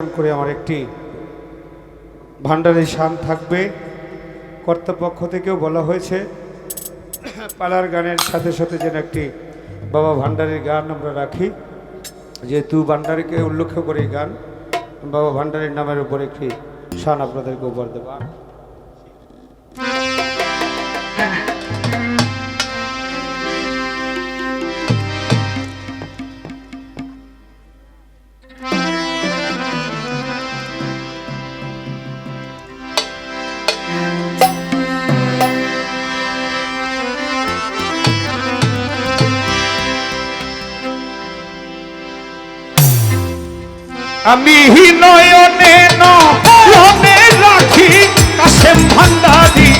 করে আমার একটি ভান্ডারের শান থাকবে। কর্তৃপক্ষ থেকেও বলা হয়েছে পালার গানের সাথে সাথে যেন একটি বাবা ভান্ডারের গান আমরা রাখি। যেহেতু ভান্ডারিকে উল্লেখ করে গান, বাবা ভান্ডারের নামের উপর একটি শান আপনাদেরকে উপহার দেবো। আমি নয়নে নয়নে রাখি কাশেম ভান্ডারি।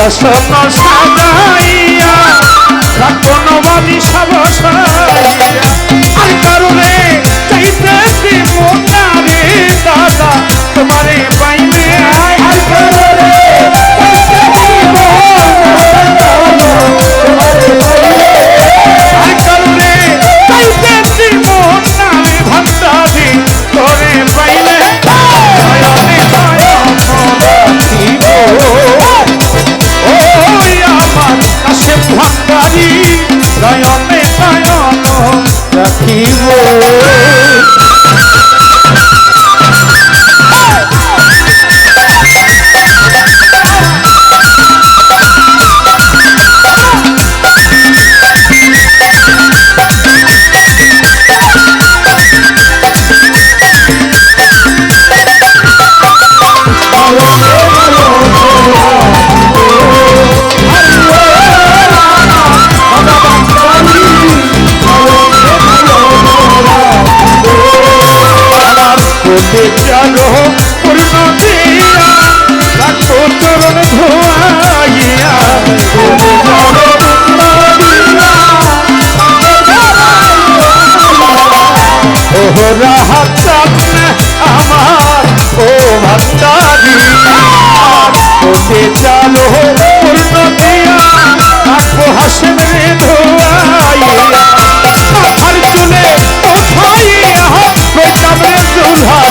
দর্শন সাজাইয়া রাখব নবাবি সাবসাইয়া ও রাহাত চাঁদনে আমার ও ভান্ডারি কোটে চলো পূর্ণ দিয়া রাখো হাসেন রে ধোয়াইয়া মাথার চুলে উঠাইয়া বেটাম রে দুলহা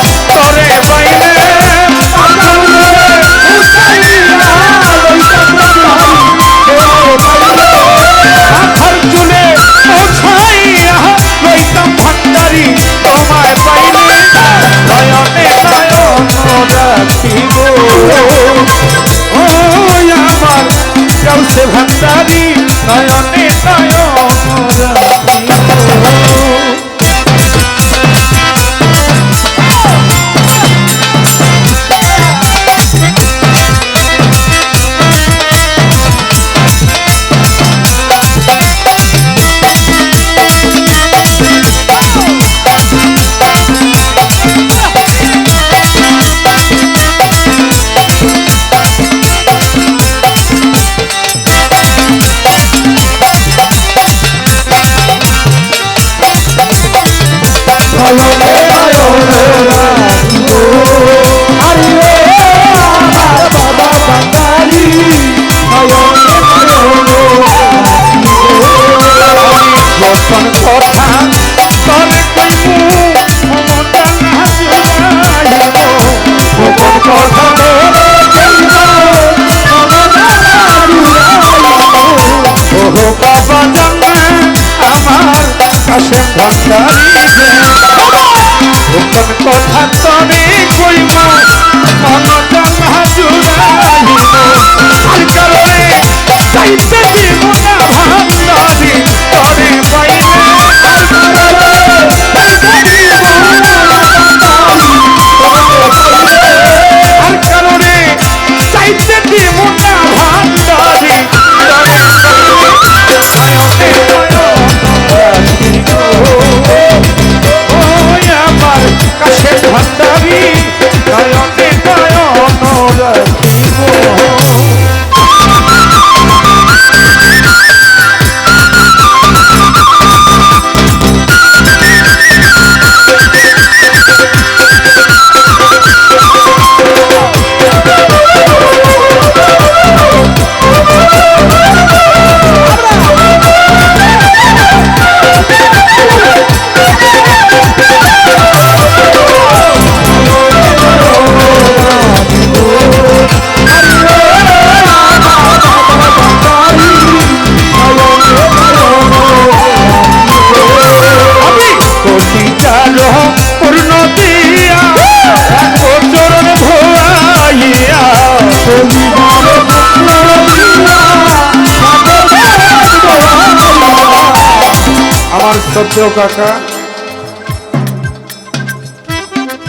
আমার কাকা।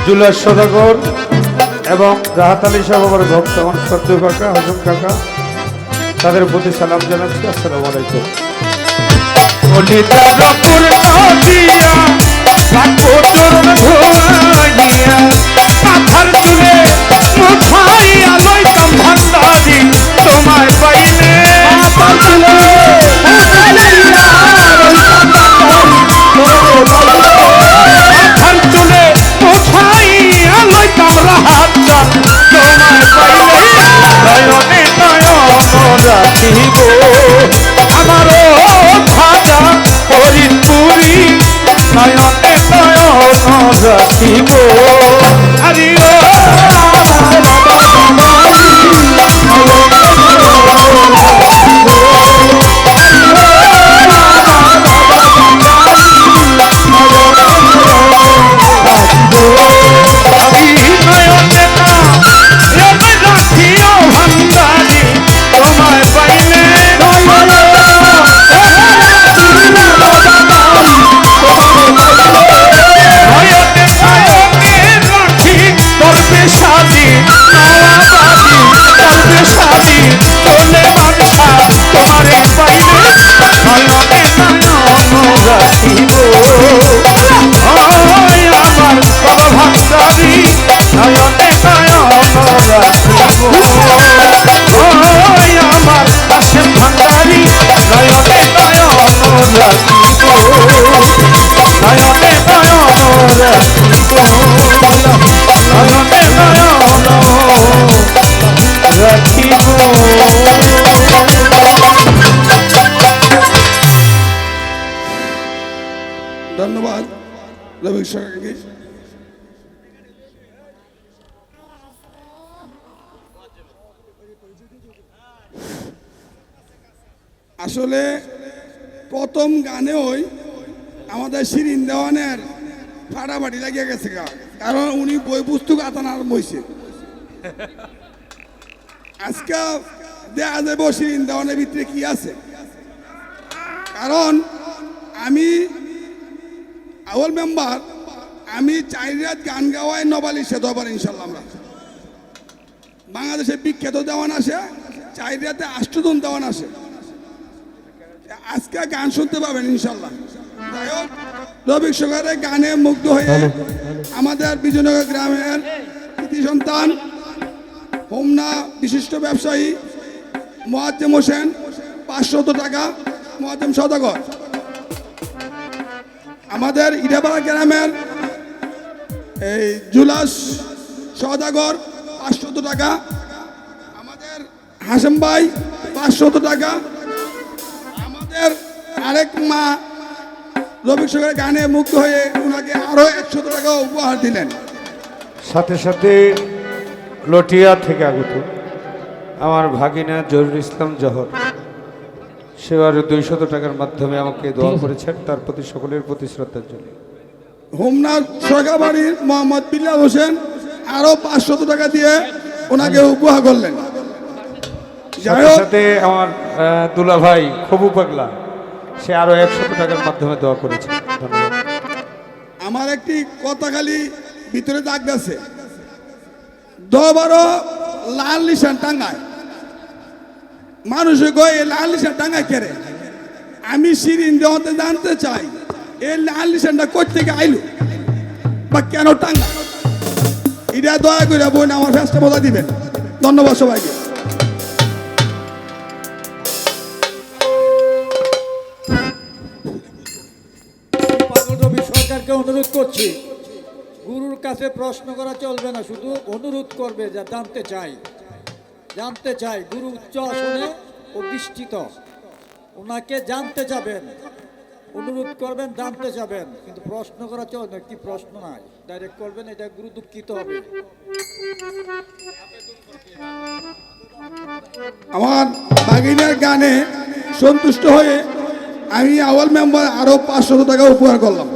জুলাস সদাগর এবং রাহাত আলী সাহেব আমার ভক্ত আমার শ্রদ্ধেয় কাকা হাজম কাকা। তাদের প্রতি সালাম জানাচ্ছি আসসালামু আলাইকুম। কোটি চালো আরে ও। রবি সরকারকে আসলে প্রথম গানে ওই আমাদের শিরিন দেওয়ানের ফাটাফাটি লাগিয়ে গেছে কারণ উনি বই পুস্তক আতান আরম্ভ হয়েছে আজকে দেখা যাবে শিরিন দেওয়ানের ভিতরে কি আছে? কারণ আমি আউল মেম্বার আমি চার রাত গান গাওয়ায় নবালি সে দবার ইনশাল্লাহ আমরা। বাংলাদেশে বিখ্যাত দেওয়ান আসে চার রাতে আষ্টদন দেওয়ান আসে আজকে গান শুনতে পাবেন ইনশাল্লাহ। রবি সরকারের গানে মুগ্ধ হয়ে আমাদের বিজয়নগর গ্রামের কৃতি সন্তান হোমনা বিশিষ্ট ব্যবসায়ী মোয়াজ্জেম হোসেন পাঁচশত টাকা মোয়াজ্জেম সদাগর আমাদের ইটাপাড়া গ্রামের এই জুলাস সদাগর পাঁচশত টাকা, আমাদের হাসেম ভাই পাঁচশত টাকা, আমাদের আরেক মা রবি গানে মুগ্ধ হয়ে ওনাকে আরও একশত টাকা উপহার দিলেন। সাথে সাথে লটিয়া থেকে আগত, আমার ভাগিনা জরুল ইসলাম জহর। সে আরও দুইশত টাকার মাধ্যমে আমাকে দোয়া করেছেন। তার প্রতি সকলের প্রতি শ্রদ্ধাঞ্জলি। হোমনার সরকাবাড়ির মোহাম্মদ বিল্লাল হোসেন আরও পাঁচশত টাকা দিয়ে ওনাকে উপহার করলেন। সাথে আমার দুলা ভাই খবু পাগলা সে আরও একশত টাকার মাধ্যমে দোয়া করেছে। ধন্যবাদ। আমার একটি কথা খালি ভিতরে দাগ গেছে দশ বারো লাল নিশান টাঙ্গায়। মানুষে কয় এই লাল নিশান টাঙ্গায় কেড়ে আমি সিরিন দেওয়াতে জানতে চাই এই কোথ থেকে আইলো? বা কেন টাঙ্গা এটা দয়া করে বোন আমার ফেসটা বলা দিবেন। ধন্যবাদ সবাইকে। সরকারকে অনুরোধ করছি, গুরুর কাছে প্রশ্ন করা চলবে না, শুধু অনুরোধ করবে যা জানতে চাই। জানতে চাই, গুরু উচ্চ আসনে অধিষ্ঠিত। ওনাকে জানতে যাবেন, অনুরোধ করবেন, জানতে যাবেন। কিন্তু প্রশ্ন করা চলবে কি প্রশ্ন নাই। ডাইরেক্ট করবেন, এটা গুরু দুঃখিত হবে। আমার বাগিনার গানে সন্তুষ্ট হয়ে আমি আওয়াল মেম্বার আরও পাঁচশত টাকা উপহার করলাম।